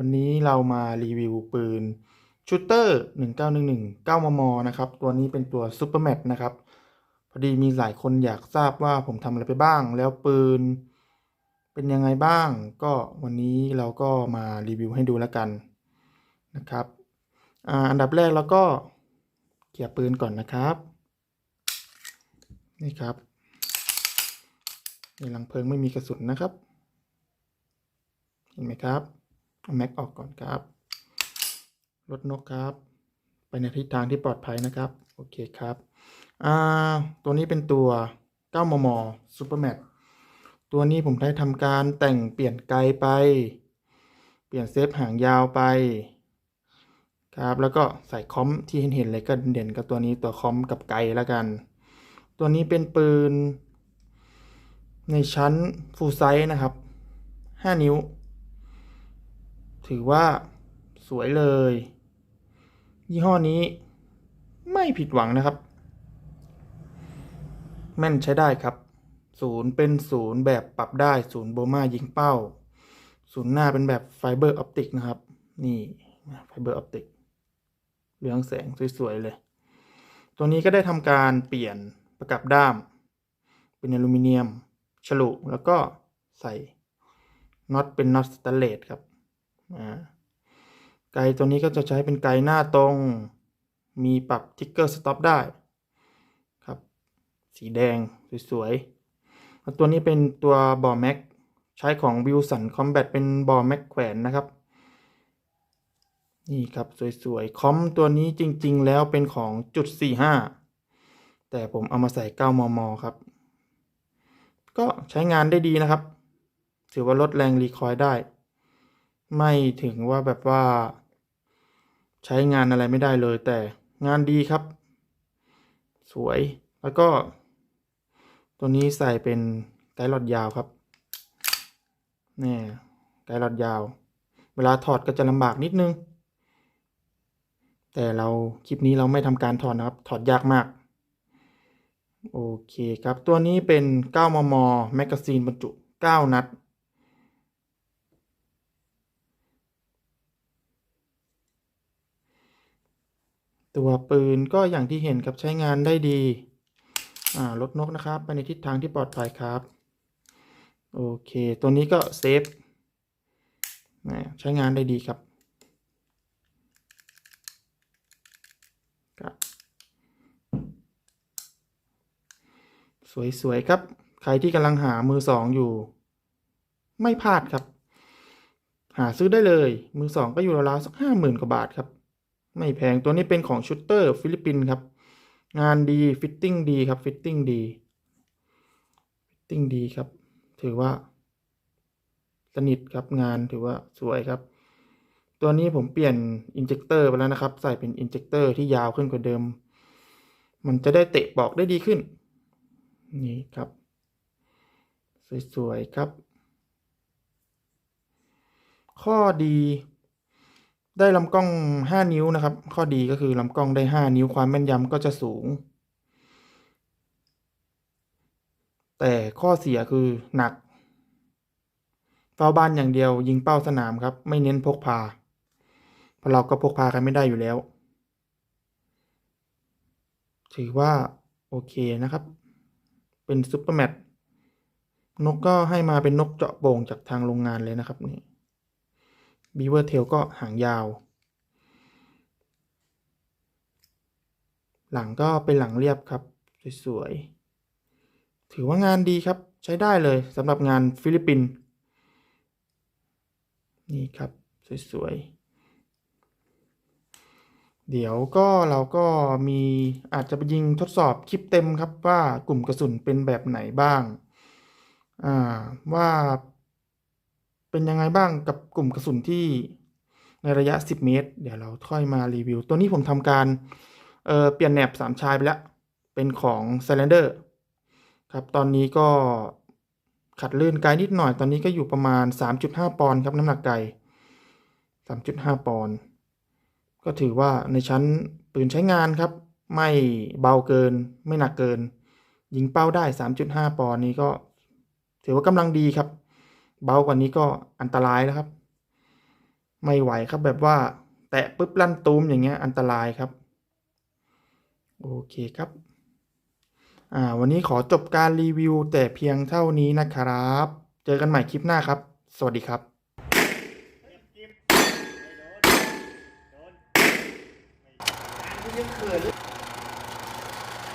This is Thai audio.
วันนี้เรามารีวิวปืนชูเตอร์ 1911 9 มม นะครับ ตัวนี้เป็นตัวซูเปอร์แมทนะครับ พอดีมีหลายคนอยากทราบว่าผมทำอะไรไปบ้าง แล้วปืนเป็นยังไงบ้าง ก็วันนี้เราก็มารีวิวให้ดูแล้วกันนะครับออันดับแรกเราก็เกี่ยร์ปืนก่อนนะครับ นี่ครับ ในลังเพลิงไม่มีกระสุนนะครับ เห็นไหมครับ แม็กออกก่อนครับลดนกครับ ไปในทิศทางที่ปลอดภัยนะครับ โอเคครับอ่าตัวนี้เป็นตัว 9 มมซูเปอร์แมทตัวนี้ผมได้ทำการแต่งเปลี่ยนไกลไป เปลี่ยนเซฟหางยาวไปครับแล้วก็ใส่คอมที่เห็นเห็นๆเลยก็เด่นกับตัวนี้ตัวคอมกับไกลแล้วกัน ตัวนี้เป็นปืน ในชั้นฟูไซส์นะครับ 5 นิ้ว ถือว่าสวยเลย ยี่ห้อนี้ไม่ผิดหวังนะครับ แม่นใช้ได้ครับ ศูนย์เป็นศูนย์แบบปรับได้ศูนย์โบมายิงเป้า ศูนย์หน้าเป็นแบบไฟเบอร์ออปติกนะครับ นี่ไฟเบอร์ออปติกเหลืองแสงสวย ๆ เลย ตัวนี้ก็ได้ทำการเปลี่ยนประกับด้าม เป็นอลูมิเนียม ฉลุ แล้วก็ใส่น็อตเป็นน็อตสแตนเลสครับ อ่าไกตัวนี้ก็จะใช้เป็นไกหน้าตรง มีปรับทิกเกอร์สต็อปได้ครับ สีแดงสวยๆตัวนี้เป็นตัวบอแม็กใช้ของวิวสันคอมแบทเป็นบอแม็กแขวนนะครับ นี่ครับสวยๆ คอมตัวนี้จริงๆ แล้วเป็นของจุด 45 แต่ผมเอามาใส่ 9 มม ครับ ก็ใช้งานได้ดีนะครับ ถือว่าลดแรงรีคอยล์ได้ ไม่ถึงว่าแบบว่า ใช้งานอะไรไม่ได้เลยแต่งานดีครับ สวยแล้วก็ ตัวนี้ใส่เป็นไกด์หลอดยาวครับนี่ไกด์หลอดยาว เวลาถอดก็จะลำบากนิดนึง แต่เราคลิปนี้เราไม่ทำการถอดนะครับ ถอดยากมาก โอเคครับตัวนี้เป็น 9 มม แมกกาซีนบรรจุ 9 นัด ตัวปืนก็อย่างที่เห็นครับใช้งานได้ดีลดนกนะครับไปในทิศทางที่ปลอดภัยครับ โอเค ตัวนี้ก็เซฟใช้งานได้ดีครับครับ สวย ๆ ครับ ใครที่กำลังหามือสองอยู่ ไม่พลาดครับ หาซื้อได้เลย มือสองก็อยู่ราวๆสักห้าหมื่นกว่าบาทครับ ไม่แพงตัวนี้เป็นของชูเตอร์ฟิลิปปินส์ครับ งานดีฟิตติ้งดีครับฟิตติ้งดีฟิตติ้งดีครับ ถือว่า สนิทครับงานถือว่าสวยครับ ตัวนี้ผมเปลี่ยนอินเจคเตอร์ไปแล้วนะครับ ใส่เป็นอินเจคเตอร์ที่ยาวขึ้นกว่าเดิม มันจะได้เตะบอกได้ดีขึ้น นี่ครับ สวยๆครับ ข้อดี ได้ลำกล้อง 5 นิ้วนะครับ ข้อดีก็คือลำกล้องได้ 5 นิ้วความแม่นยำก็จะสูง แต่ข้อเสียคือหนักเฝ้าบ้านอย่างเดียวยิงเป้าสนามครับ ไม่เน้นพกพา เพราะเราก็พกพากันไม่ได้อยู่แล้ว ถือว่า โอเคนะครับ เป็นซุปเปอร์แมทนกก็ให้มาเป็นนกเจาะโป่งจากทางโรงงานเลยนะครับนี่ บีเวอร์เทลก็หางยาว หลังก็เป็นหลังเรียบครับ สวยๆ ถือว่างานดีครับใช้ได้เลยสำหรับงานฟิลิปปินส์นี่ครับ สวยๆ เดี๋ยวก็เราก็มีอาจจะไปยิงทดสอบคลิปเต็มครับว่ากลุ่มกระสุนเป็นแบบไหนบ้าง ว่า เป็นยังไงบ้างกับกลุ่มกระสุนที่ในระยะ 10 เมตร เดี๋ยวเราค่อยมารีวิว ตัวนี้ผมทำการเเปลี่ยนแหนบสามชายไปแล้ว เป็นของ s ซ l ลนเดอร์ครับ ตอนนี้ก็ขัดลื่นไกลนิดหน่อย ตอนนี้ก็อยู่ประมาณ 3.5 ปอนด์ครับน้ำหนักไกล3.5 ปอนด์ก็ถือว่าในชั้นปืนใช้งานครับ ไม่เบาเกิน ไม่หนักเกิน ยิงเป้าได้ 3.5 ปอนด์นี้ก็ ถือว่ากำลังดีครับ เบากว่านี้ก็อันตรายนะครับ ไม่ไหวครับแบบว่า แตะปุ๊บลั่นตูมอย่างเงี้ยอันตรายครับ โอเคครับอ่าวันนี้ขอจบการรีวิวแต่เพียงเท่านี้นะครับ เจอกันใหม่คลิปหน้าครับ สวัสดีครับโดนโดนไม่โดน